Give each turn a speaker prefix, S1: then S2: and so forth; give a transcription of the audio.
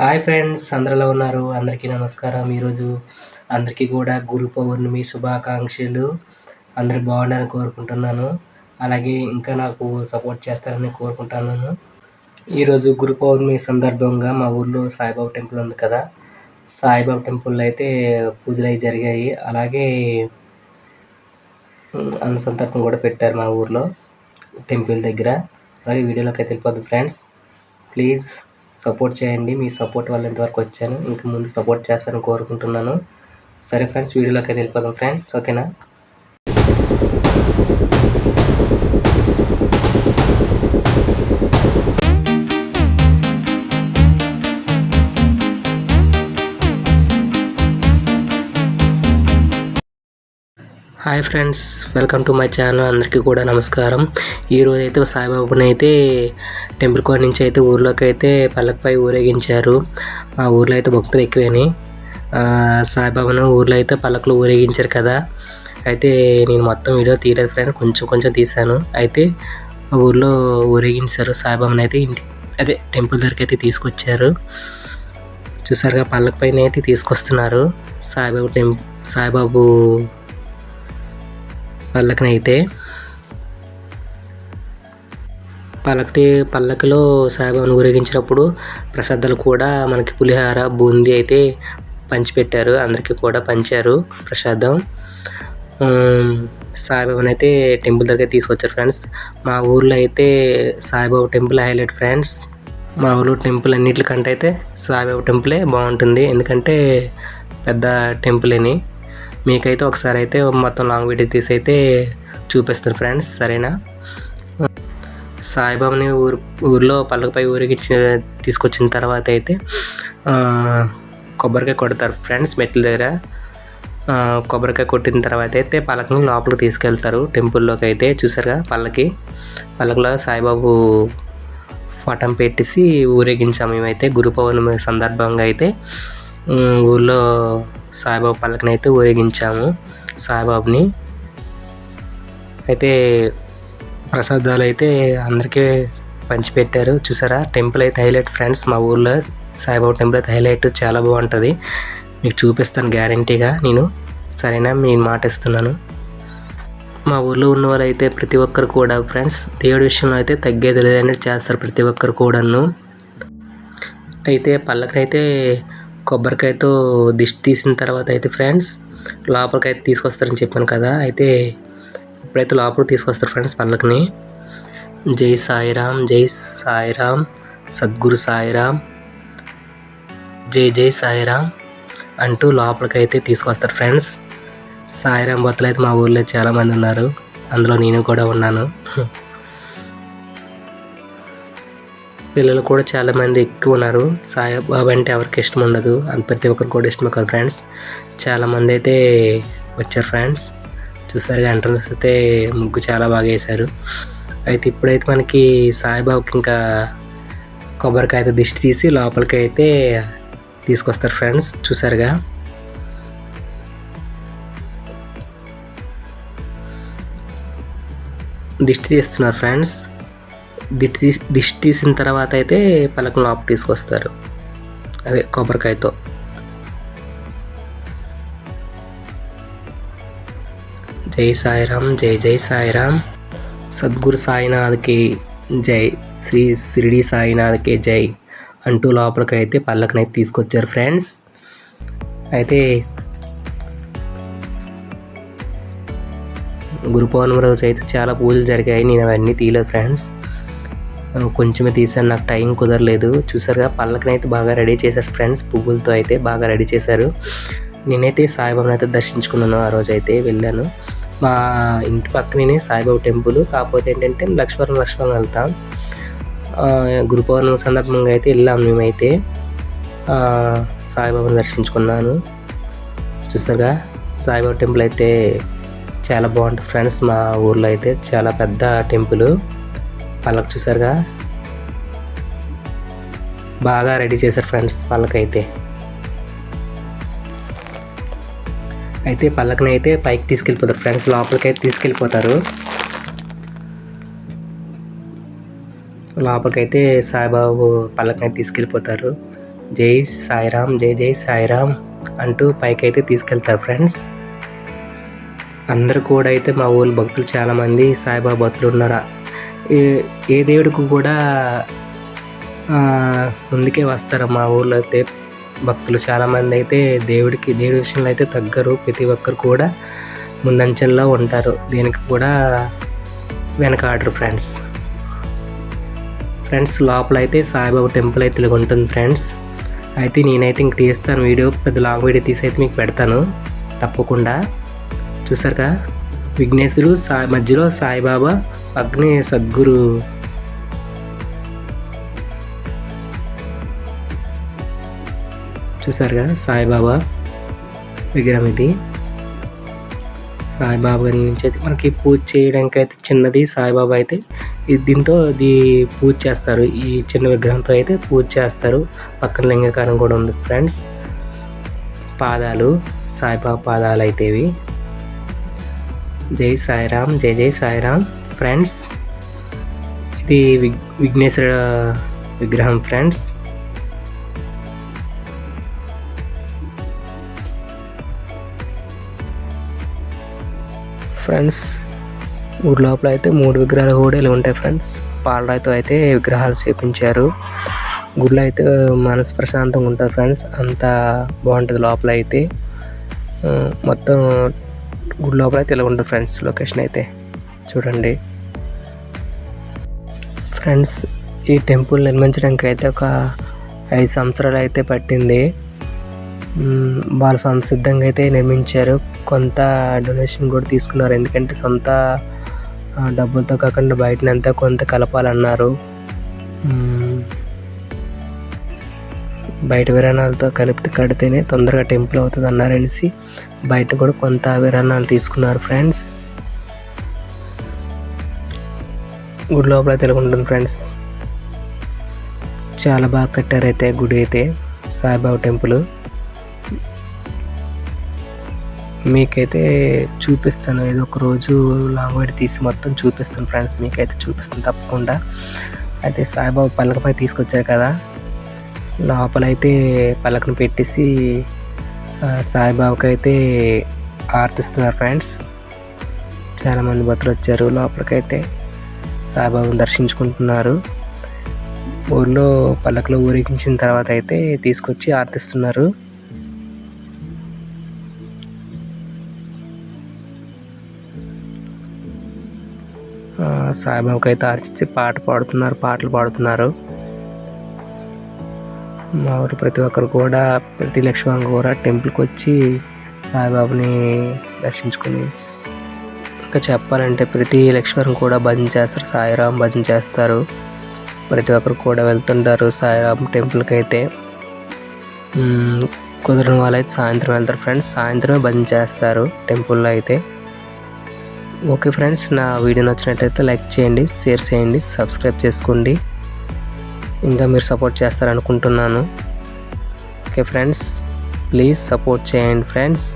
S1: Hi friends అందరిలో ఉన్నారు? అందరికీ నమస్కారం. ఈరోజు అందరికీ కూడా గురు పౌర్ణమి శుభాకాంక్షలు. అందరు బాగుండాలని కోరుకుంటున్నాను. అలాగే ఇంకా నాకు సపోర్ట్ చేస్తారని కోరుకుంటున్నాను. ఈరోజు గురు పౌర్ణమి సందర్భంగా మా ఊర్లో సాయిబాబా టెంపుల్ ఉంది కదా. సాయిబాబా టెంపుల్లో అయితే పూజలు అవి జరిగాయి. అలాగే అన్నసంతర్పం కూడా పెట్టారు మా ఊర్లో టెంపుల్ దగ్గర. అలాగే వీడియోలోకి అయితే వెళ్ళిపోద్దు ఫ్రెండ్స్. ప్లీజ్ సపోర్ట్ చేయండి. మీ సపోర్ట్ వల్ల ఇంతవరకు వచ్చాను. ఇంక ముందు సపోర్ట్ చేస్తారని కోరుకుంటున్నాను. సరే ఫ్రెండ్స్ వీడియోలోకి వెళ్ళిపోదాం ఫ్రెండ్స్. ఓకేనా? Hi friends welcome to my channel. అందరికీ కూడా నమస్కారం. ఈరోజు అయితే సాయిబాబాని అయితే టెంపుల్ కోట నుంచి అయితే ఊర్లోకి అయితే పల్లకపై ఊరేగించారు. మా ఊర్లో అయితే భక్తులు ఎక్కువని. సాయిబాబాను ఊర్లో అయితే పల్లకులు ఊరేగించారు కదా. అయితే నేను మొత్తం వీడియో తీయలేదు ఫ్రెండ్ కొంచెం కొంచెం తీశాను. అయితే మా ఊర్లో ఊరేగించారు సాయిబాబాని అయితే ఇంటి అదే టెంపుల్ దగ్గరికి అయితే తీసుకొచ్చారు. చూసారుగా పల్లకి పైన అయితే తీసుకొస్తున్నారు. సాయిబాబు టెంప్ సాయిబాబు పల్లకనైతే పల్లకి పల్లకిలో సాయిబాబాను ఊరేగించినప్పుడు ప్రసాదాలు కూడా మనకి పులిహార బూందీ అయితే పంచిపెట్టారు. అందరికీ కూడా పంచారు ప్రసాదం. సాయిబాబాను అయితే టెంపుల్ దగ్గర తీసుకొచ్చారు ఫ్రెండ్స్. మా ఊర్లో అయితే సాయిబాబా టెంపుల్ హైలైట్ ఫ్రెండ్స్. మా ఊర్లో టెంపుల్ అన్నిటికంటే అయితే సాయిబాబా టెంపులే బాగుంటుంది. ఎందుకంటే పెద్ద టెంపుల్ అని. మీకైతే ఒకసారి అయితే మొత్తం లాంగ్ వీడియో తీసి అయితే చూపిస్తాను ఫ్రెండ్స్ సరేనా? సాయిబాబాని ఊరు ఊర్లో పల్లకపై ఊరికి తీసుకొచ్చిన తర్వాత అయితే కొబ్బరికాయ కొడతారు ఫ్రెండ్స్ మెట్ల దగ్గర. కొబ్బరికాయ కొట్టిన తర్వాత అయితే పల్లకని లోపలికి తీసుకెళ్తారు టెంపుల్లోకి అయితే చూసారుగా పల్లకి. పల్లకలో సాయిబాబు పటం పెట్టేసి ఊరేగించాము మేమైతే గురు పౌర్ణమి సందర్భంగా అయితే. ఊళ్ళో సాయిబాబా పల్లకిని అయితే ఊరేగించాము సాయిబాబుని. అయితే ప్రసాదాలు అయితే అందరికీ పంచిపెట్టారు. చూసారా? టెంపుల్ అయితే హైలైట్ ఫ్రెండ్స్. మా ఊర్లో సాయిబాబా టెంపుల్ అయితే హైలైట్ చాలా బాగుంటుంది. మీకు చూపిస్తాను గ్యారంటీగా నేను. సరేనా? మీ మాట ఇస్తున్నాను. మా ఊర్లో ఉన్న వాళ్ళు అయితే ప్రతి ఒక్కరు కూడా ఫ్రెండ్స్ దేవుడి విషయంలో అయితే తగ్గేది లేదనేది చేస్తారు ప్రతి ఒక్కరు కూడాను. అయితే పల్లకనైతే కొబ్బరికాయతో దిష్టి తీసిన తర్వాత అయితే ఫ్రెండ్స్ లోపలికి అయితే తీసుకొస్తారని చెప్పాను కదా అయితే ఇప్పుడైతే లోపలికి తీసుకొస్తారు ఫ్రెండ్స్ పళ్ళకిని జై సాయిరామ్ జై సాయిరామ్ సద్గురు సాయిరామ్ జై జై సాయిరామ్ అంటూ లోపలికి అయితే తీసుకొస్తారు ఫ్రెండ్స్ సాయిరామ్ భక్తులు అయితే మా ఊర్లో చాలామంది ఉన్నారు అందులో నేను కూడా ఉన్నాను. పిల్లలు కూడా చాలామంది ఎక్కువ ఉన్నారు. సాయిబాబా అంటే ఎవరికి ఇష్టం ఉండదు. అది ప్రతి ఒక్కరు కూడా ఇష్టం కదా ఫ్రెండ్స్ చాలామంది అయితే వచ్చారు ఫ్రెండ్స్ చూసారు ఎంట్రన్స్ అయితే ముగ్గు చాలా బాగా వేశారు. అయితే ఇప్పుడైతే మనకి సాయిబాబాకి ఇంకా కొబ్బరికాయ అయితే దిష్టి తీసి లోపలికి అయితే తీసుకొస్తారు ఫ్రెండ్స్ చూసారుగా. దిష్టి తీస్తున్నారు ఫ్రెండ్స్ దిష్టి తీసి దిష్టి తీసిన తర్వాత అయితే పలకం లోపల తీసుకొస్తారు. అదే కొబ్బరికాయతో. జై సాయిరామ్ జై జై సాయిరామ్. సద్గురు సాయినాథ్కి జై శ్రీ షిరిడి సాయినాథ్కి జై అంటూ లోపలికి అయితే పల్లకనైతే తీసుకొచ్చారు ఫ్రెండ్స్. అయితే గురు పౌర్ణమి రోజు అయితే చాలా పూజలు జరిగాయి. నేను అవన్నీ తీయలేదు ఫ్రెండ్స్. కొంచెమే తీసాను. నాకు టైం కుదరలేదు. చూసారుగా పల్లకనైతే బాగా రెడీ చేశారు ఫ్రెండ్స్. పువ్వులతో అయితే బాగా రెడీ చేశారు. నేనైతే సాయిబాబాను అయితే దర్శించుకున్నాను ఆ రోజు అయితే వెళ్ళాను. మా ఇంటి పక్కనే సాయిబాబా టెంపుల్. కాకపోతే ఏంటంటే లక్ష్మణం లక్ష్మణం వెళ్తాం. గురు పౌర్ణమి సందర్భంగా అయితే వెళ్ళాం మేమైతే. సాయిబాబాని దర్శించుకున్నాను. చూసారుగా సాయిబాబా టెంపుల్ అయితే చాలా బాగుంటుంది ఫ్రెండ్స్. మా ఊర్లో అయితే చాలా పెద్ద టెంపుల్. పళ్ళకు చూసారుగా బాగా రెడీ చేశారు ఫ్రెండ్స్ వాళ్ళకైతే అయితే పల్లకని అయితే పైకి తీసుకెళ్ళిపోతారు ఫ్రెండ్స్ లోపలికి అయితే తీసుకెళ్ళిపోతారు. లోపలికైతే సాయిబాబు పల్లకని తీసుకెళ్ళిపోతారు. జై సాయిరామ్ జై జై సాయిరామ్ అంటూ పైకైతే తీసుకెళ్తారు ఫ్రెండ్స్. అందరు కూడా అయితే మా ఊళ్ళో భక్తులు చాలామంది సాయిబాబా భక్తులు ఉన్నారు? ఏ ఏ దేవుడికి కూడా ముందుకే వస్తారు మా ఊళ్ళో అయితే భక్తులు. చాలామంది అయితే దేవుడికి దేవుడి విషయంలో అయితే తగ్గరు. ప్రతి ఒక్కరు కూడా ముందంచెల్లో ఉంటారు. దీనికి కూడా వెనక ఆర్డర్ ఫ్రెండ్స్. ఫ్రెండ్స్ లోపల అయితే సాయిబాబా టెంపుల్ అయితే ఉంటుంది ఫ్రెండ్స్. అయితే నేనైతే ఇంక తీస్తాను వీడియో. పెద్ద లాంగ్ వీడియో తీసి అయితే మీకు పెడతాను. తప్పకుండా. చూసారుగా? విఘ్నేశ్వరుడు సాయి మధ్యలో సాయిబాబా అగ్ని సద్గురు. చూసారుగా సాయిబాబా విగ్రహం ఇది. సాయిబాబా నుంచి అయితే మనకి పూజ చేయడానికి అయితే చిన్నది సాయిబాబా అయితే. దీంతో ఇది పూజ చేస్తారు. ఈ చిన్న విగ్రహంతో అయితే పూజ చేస్తారు. పక్కన లింగకారం కూడా ఉంది ఫ్రెండ్స్. పాదాలు సాయిబాబా పాదాలు అయితే ఇవి. జై సాయిరామ్ జై జై సాయిరామ్. ఫ్రెండ్స్. ఇది విగ్ విఘ్నేశ్వర విగ్రహం ఫ్రెండ్స్. ఫ్రెండ్స్ ఊరి లోపల అయితే మూడు విగ్రహాలు కూడా ఇలా ఉంటాయి ఫ్రెండ్స్. పాలరాయితో అయితే విగ్రహాలు చేపించారు. గుడిలో అయితే మనసు ప్రశాంతంగా ఉంటుంది ఫ్రెండ్స్. అంత బాగుంటుంది లోపల అయితే. మొత్తం గుడి లోపల అయితే ఇలా ఉంటుంది ఫ్రెండ్స్ లొకేషన్ అయితే. చూడండి. ఫ్రెండ్స్ ఈ టెంపుల్ నిర్మించడానికి అయితే ఒక ఐదు సంవత్సరాలు అయితే పట్టింది. వాళ్ళు సొంత సిద్ధంగా అయితే నిర్మించారు. కొంత డొనేషన్ కూడా తీసుకున్నారు. ఎందుకంటే సొంత డబ్బులతో కాకుండా బయటనంతా కొంత కలపాలన్నారు. బయట విరాణాలతో కలిపి కడితేనే తొందరగా టెంపుల్ అవుతుంది అన్నారనేసి బయట కూడా కొంత విరాణాలు తీసుకున్నారు ఫ్రెండ్స్. గుడి లోపల తెలుగుంటుంది ఫ్రెండ్స్ చాలా బాగా కట్టారు అయితే గుడి అయితే సాయిబాబా టెంపుల్. మీకైతే చూపిస్తాను ఏదో ఒక రోజు లాంగ్ వైడ్ తీసి మొత్తం చూపిస్తాను ఫ్రెండ్స్ మీకైతే చూపిస్తాను తప్పకుండా. అయితే సాయిబాబా పల్లకపై తీసుకొచ్చారు కదా లోపలైతే పలకను పెట్టేసి సాయిబాబాకి అయితే ఆర్తిస్తున్నారు ఫ్రెండ్స్ చాలామంది భక్తులు వచ్చారు. లోపలికైతే సాయిబాబాను దర్శించుకుంటున్నారు. ఊర్లో పల్లకలో ఊరేగించిన తర్వాత అయితే తీసుకొచ్చి ఆర్తిస్తున్నారు. సాయిబాబుకి సాయిబాబాకి అయితే ఆర్చించి పాట పాడుతున్నారు పాటలు పాడుతున్నారు. మా ఊరు ప్రతి ఒక్కరు కూడా ప్రతి లక్ష్మణ్ కూడా టెంపుల్కి వచ్చి సాయిబాబాని దర్శించుకుని ఇంకా చెప్పాలంటే ప్రతి లక్ష్మణ్ కూడా భజన చేస్తారు. సాయిరాం భజన చేస్తారు. ప్రతి ఒక్కరు కూడా వెళ్తుంటారు సాయిరాం టెంపుల్కి అయితే కుదిరిన వాళ్ళు వాళ్ళైతే సాయంత్రం వెళ్తారు ఫ్రెండ్స్. సాయంత్రమే భజన చేస్తారు టెంపుల్లో అయితే. ఓకే ఫ్రెండ్స్ నా వీడియో నచ్చినట్టయితే లైక్ చేయండి షేర్ చేయండి సబ్స్క్రైబ్ చేసుకోండి. ఇంకా మీరు సపోర్ట్ చేస్తారనుకుంటున్నాను. ఓకే ఫ్రెండ్స్ ప్లీజ్ సపోర్ట్ చేయండి ఫ్రెండ్స్.